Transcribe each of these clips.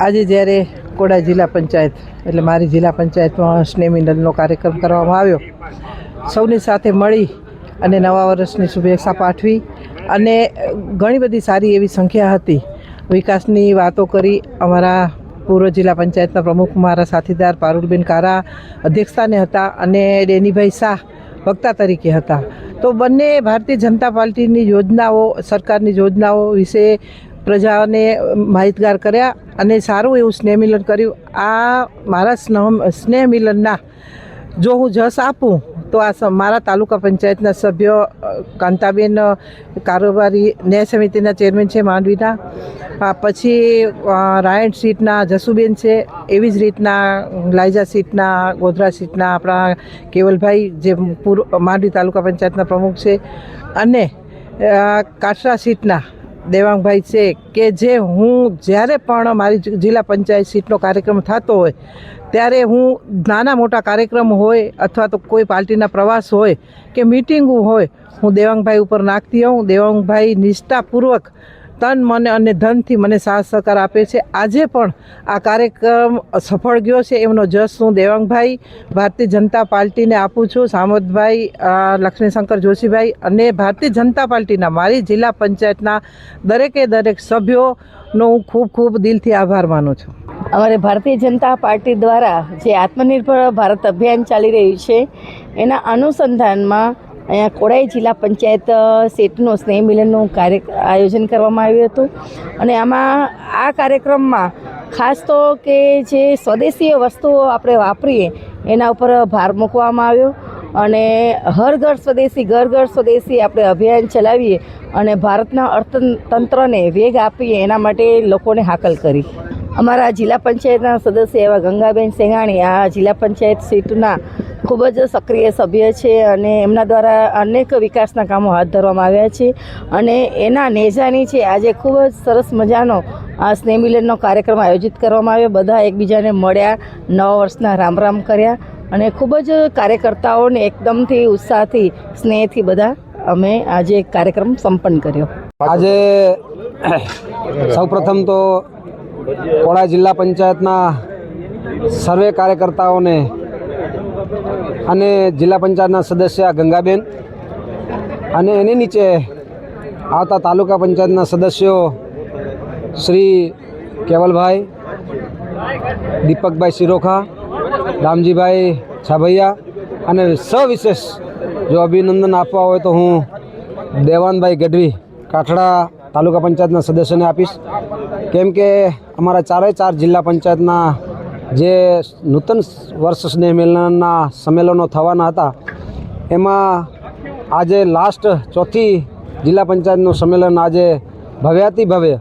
આજે જ્યારે કોડા જિલ્લા પંચાયત, એટલે મારી જિલ્લા પંચાયતમાં સ્નેહ મિલનનો કાર્યક્રમ કરવામાં આવ્યો. સૌની સાથે મળી અને નવા વર્ષની શુભેચ્છા પાઠવી અને ઘણી બધી સારી એવી સંખ્યા હતી. વિકાસની વાતો કરી અમારા પૂર્વ જિલ્લા પંચાયતના પ્રમુખ મારા સાથીદાર પારુલબેન કારા અધ્યક્ષતાને હતા અને ડેનીભાઈ શાહ વક્તા તરીકે હતા. તો બંને ભારતીય જનતા પાર્ટીની યોજનાઓ, સરકારની યોજનાઓ વિશે પ્રજાને માહિતગાર કર્યા અને સારું એવું સ્નેહ મિલન કર્યું. આ મારા સ્નેહ સ્નેહ મિલનના જો હું જસ આપું, તો આ મારા તાલુકા પંચાયતના સભ્ય કાંતાબેન કારોબારી, ન્યાય સમિતિના ચેરમેન છે માંડવીના. પછી રાયણ સીટના જસુબેન છે, એવી જ રીતના લાયજા સીટના, ગોધરા સીટના આપણા કેવલભાઈ જે પૂર્વ માંડવી તાલુકા પંચાયતના પ્રમુખ છે. અને કાસરા સીટના દેવાંગભાઈ છે કે જે હું જ્યારે પણ મારી જિલ્લા પંચાયત સીટનો કાર્યક્રમ થતો હોય, ત્યારે હું નાના મોટા કાર્યક્રમ હોય અથવા તો કોઈ પાર્ટીના પ્રવાસ હોય કે મિટિંગો હોય, હું દેવાંગભાઈ ઉપર નાખતી હોઉં. દેવાંગભાઈ નિષ્ઠાપૂર્વક તન મને અને ધનથી મને સાથ સહકાર આપે છે. આજે પણ આ કાર્યક્રમ સફળ ગયો છે એમનો જસ હું દેવાંગભાઈ, ભારતીય જનતા પાર્ટીને આપું છું. સામતભાઈ લક્ષ્મીશંકર જોશીભાઈ અને ભારતીય જનતા પાર્ટીના મારી જિલ્લા પંચાયતના દરેકે દરેક સભ્યોનો હું ખૂબ ખૂબ દિલથી આભાર માનું છું. અમારે ભારતીય જનતા પાર્ટી દ્વારા જે આત્મનિર્ભર ભારત અભિયાન ચાલી રહ્યું છે, એના અનુસંધાનમાં અહીંયા કોડાઈ જિલ્લા પંચાયત સેટનો સ્નેહ મિલનનું કાર્ય, આયોજન કરવામાં આવ્યું હતું. અને આમાં આ કાર્યક્રમમાં ખાસ તો કે જે સ્વદેશીય વસ્તુઓ આપણે વાપરીએ, એના ઉપર ભાર મૂકવામાં આવ્યો. અને હર ઘર સ્વદેશી, ઘર ઘર સ્વદેશી આપણે અભિયાન ચલાવીએ અને ભારતના અર્થતંત્રને વેગ આપીએ, એના માટે લોકોને હાકલ કરી. અમારા જિલ્લા પંચાયતના સદસ્ય એવા ગંગાબેન સેંગાણી આ જિલ્લા પંચાયત સીટના ખૂબ જ સક્રિય સભ્ય છે અને એમના દ્વારા અનેક વિકાસના કામો હાથ ધરવામાં આવ્યા છે. અને એના નેજાની છે, આજે ખૂબ જ સરસ મજાનો આ સ્નેહ મિલનનો કાર્યક્રમ આયોજિત કરવામાં આવ્યો. બધા એકબીજાને મળ્યા, નવા વર્ષના રામ રામ કર્યા અને ખૂબ જ કાર્યકર્તાઓને એકદમથી ઉત્સાહથી, સ્નેહથી બધા અમે આજે કાર્યક્રમ સંપન્ન કર્યો. આજે સૌપ્રથમ તો કોડા જિલ્લા પંચાયતના સર્વે કાર્યકર્તાઓને અને જિલ્લા પંચાયતના સદસ્ય ગંગાબેન અને એની નીચે આવતા તાલુકા પંચાયતના સદસ્યો શ્રી કેવલભાઈ, દીપકભાઈ શિરોખા, રામજીભાઈ છાભૈયા અને સવિશેષ જો અભિનંદન આપવા હોય તો હું દેવાનભાઈ ગઢવી કાઠડા તાલુકા પંચાયતના સદસ્યને આપીશ. કેમ કે અમારા ચારે ચાર જિલ્લા પંચાયતના જે નૂતન વર્ષ સ્નેહ મિલનના સંમેલનો થવાના હતા, એમાં આજે લાસ્ટ ચોથી જિલ્લા પંચાયતનું સંમેલન આજે ભવ્યાતિ ભવ્ય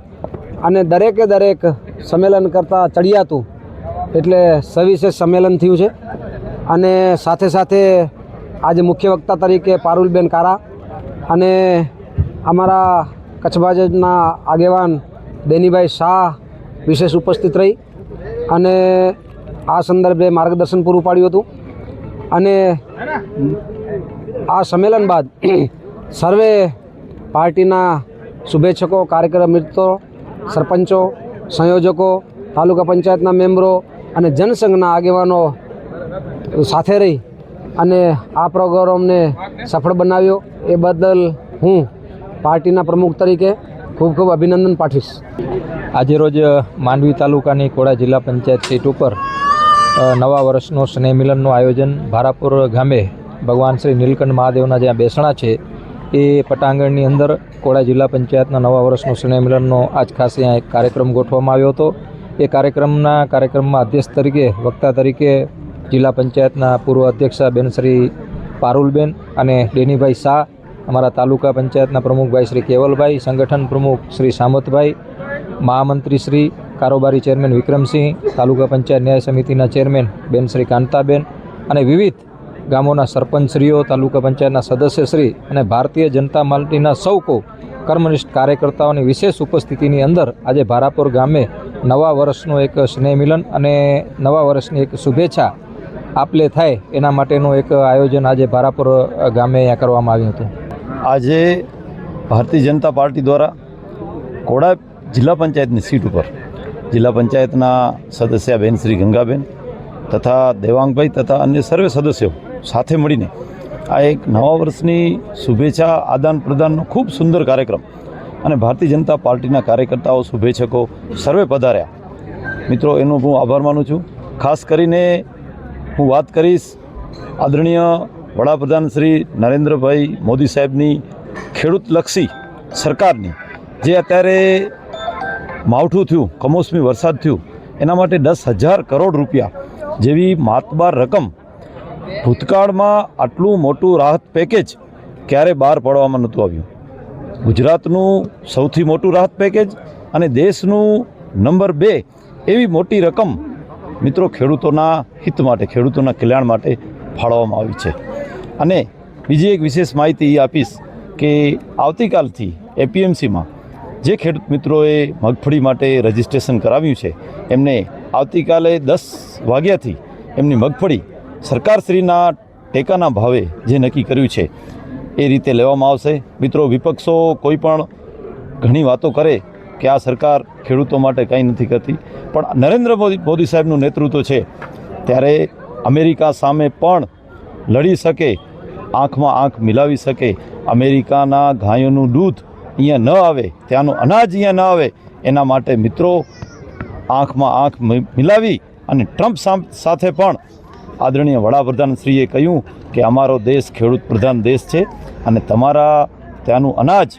અને દરેકે દરેક સંમેલન કરતાં ચડિયાતું એટલે સવિશેષ સંમેલન થયું છે. અને સાથે સાથે આજે મુખ્ય વક્તા તરીકે પારુલબેન કારા અને અમારા કચ્છ ભાજપના આગેવાન દેનીભાઈ શાહ વિશેષ ઉપસ્થિત રહી. અને આ સંદર્ભે માર્ગદર્શન પૂરું પાડ્યું હતું. અને આ સંમેલન બાદ સર્વે પાર્ટીના શુભેચ્છકો, કાર્યક્રમ મિત્રો, સરપંચો, સંયોજકો, તાલુકા પંચાયતના મેમ્બરો અને જનસંઘના આગેવાનો સાથે રહી અને આ પ્રોગ્રામને સફળ બનાવ્યો. એ બદલ હું પાર્ટીના પ્રમુખ તરીકે ખૂબ ખૂબ અભિનંદન પાઠવીશ આજેરોજ માંડવી તાલુકાની કોડા જિલ્લા પંચાયત સીટ ઉપર નવા વર્ષનો સ્નેહ મિલનનું આયોજન ભારાપુર ગામે ભગવાન શ્રી નીલકંઠ મહાદેવના જ્યાં બેસણા છે, એ પટાંગણની અંદર કોડા જિલ્લા પંચાયતના નવા વર્ષનો સ્નેહ મિલનનો આજ ખાસ અહીંયા એક કાર્યક્રમ ગોઠવવામાં આવ્યો હતો. એ કાર્યક્રમના કાર્યક્રમમાં અધ્યક્ષ તરીકે, વક્તા તરીકે જિલ્લા પંચાયતના પૂર્વ અધ્યક્ષા બેન શ્રી પારુલબેન અને ડેનીભાઈ શાહ અમારા તાલુકા પંચાયતના પ્રમુખભાઈ શ્રી કેવલભાઈ, સંગઠન પ્રમુખ શ્રી સામતભાઈ, મહામંત્રી શ્રી કારોબારી ચેરમેન વિક્રમસિંહ, તાલુકા પંચાયત ન્યાય સમિતિના ચેરમેન બેન શ્રી કાંતાબેન અને વિવિધ ગામોના સરપંચશ્રીઓ, તાલુકા પંચાયતના સદસ્યશ્રી અને ભારતીય જનતા પાર્ટીના સૌ કો કર્મનિષ્ઠ કાર્યકર્તાઓની વિશેષ ઉપસ્થિતિની અંદર આજે ભારાપુર ગામે નવા વર્ષનું એક સ્નેહ મિલન અને નવા વર્ષની એક શુભેચ્છા આપલે થાય એના માટેનું એક આયોજન આજે ભારાપુર ગામે અહીંયા કરવામાં આવ્યું હતું. આજે ભારતીય જનતા પાર્ટી દ્વારા કોડા જિલ્લા પંચાયતની સીટ ઉપર જિલ્લા પંચાયતના સદસ્ય બેન શ્રી ગંગાબેન તથા દેવાંગભાઈ તથા અન્ય સર્વે સદસ્યો સાથે મળીને આ એક નવા વર્ષની શુભેચ્છા આદાન પ્રદાનનો ખૂબ સુંદર કાર્યક્રમ અને ભારતીય જનતા પાર્ટીના કાર્યકર્તાઓ, શુભેચ્છકો સર્વે પધાર્યા. મિત્રો, એનો હું આભાર માનું છું. ખાસ કરીને હું વાત કરીશ આદરણીય વડાપ્રધાન શ્રી નરેન્દ્રભાઈ મોદી સાહેબની ખેડૂતલક્ષી સરકારની જે અત્યારે માવઠું થયું, કમોસમી વરસાદ થયું, એના માટે દસ હજાર કરોડ રૂપિયા જેવી માતબાર રકમ ભૂતકાળમાં આટલું મોટું રાહત પેકેજ ક્યારે બહાર પાડવામાં નહોતું આવ્યું? ગુજરાતનું સૌથી મોટું રાહત પેકેજ અને દેશનું નંબર બે એવી મોટી રકમ મિત્રો ખેડૂતોના હિત માટે, ખેડૂતોના કલ્યાણ માટે ફાળવવામાં આવી છે. અને બીજી એક વિશેષ માહિતી આપીશ કે આવતીકાલથી એપીએમસીમાં જે ખેડૂત મિત્રોએ મગફળી માટે રજિસ્ટ્રેશન કરાવ્યું છે, એમને આવતીકાલે દસ વાગ્યાથી એમની મગફળી સરકારશ્રીના ટેકાના ભાવે જે નક્કી કર્યું છે, એ રીતે લેવામાં આવશે. મિત્રો, વિપક્ષો કોઈ પણ ઘણી વાતો કરે કે આ સરકાર ખેડૂતો માટે કંઈ નથી કરતી, પણ નરેન્દ્ર મોદી મોદી સાહેબનું નેતૃત્વ છે, ત્યારે અમેરિકા સામે પણ લડી શકે, આંખમાં આંખ મિલાવી શકે. અમેરિકાના ગાયોનું દૂધ અહીંયા ન આવે, ત્યાંનું અનાજ અહીંયા ન આવે. એના માટે મિત્રો આંખમાં આંખ મિલાવી અને ટ્રમ્પ સાથે પણ આદરણીય વડાપ્રધાનશ્રીએ કહ્યું કે અમારો દેશ ખેડૂત પ્રધાન દેશ છે અને તમારા ત્યાંનું અનાજ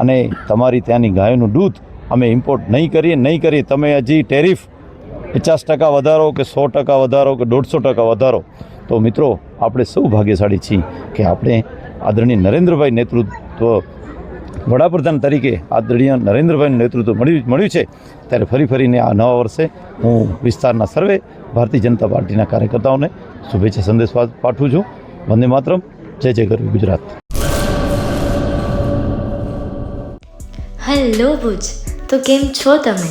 અને તમારી ત્યાંની ગાયોનું દૂધ અમે ઇમ્પોર્ટ નહીં કરીએ નહીં કરીએ. તમે હજી ટેરિફ પચાસ ટકા વધારો કે સો ટકા વધારો કે દોઢસો ટકા વધારો? તો મિત્રો, આપણે સૌ ભાગ્યશાળી છીએ કે આપણે આદરણીય નરેન્દ્રભાઈ નેતૃત્વ વડાપ્રધાન તરીકે આદરણીય નરેન્દ્રભાઈનું નેતૃત્વ મળ્યું મળ્યું છે. ત્યારે ફરી ફરીને આ નવા વર્ષે હું વિસ્તારના સર્વે ભારતીય જનતા પાર્ટીના કાર્યકર્તાઓને શુભેચ્છા સંદેશ પાઠવું છું. વંદે માતરમ. જય જય ગરવી ગુજરાત. હેલો ભુજ, તો કેમ છો તમે?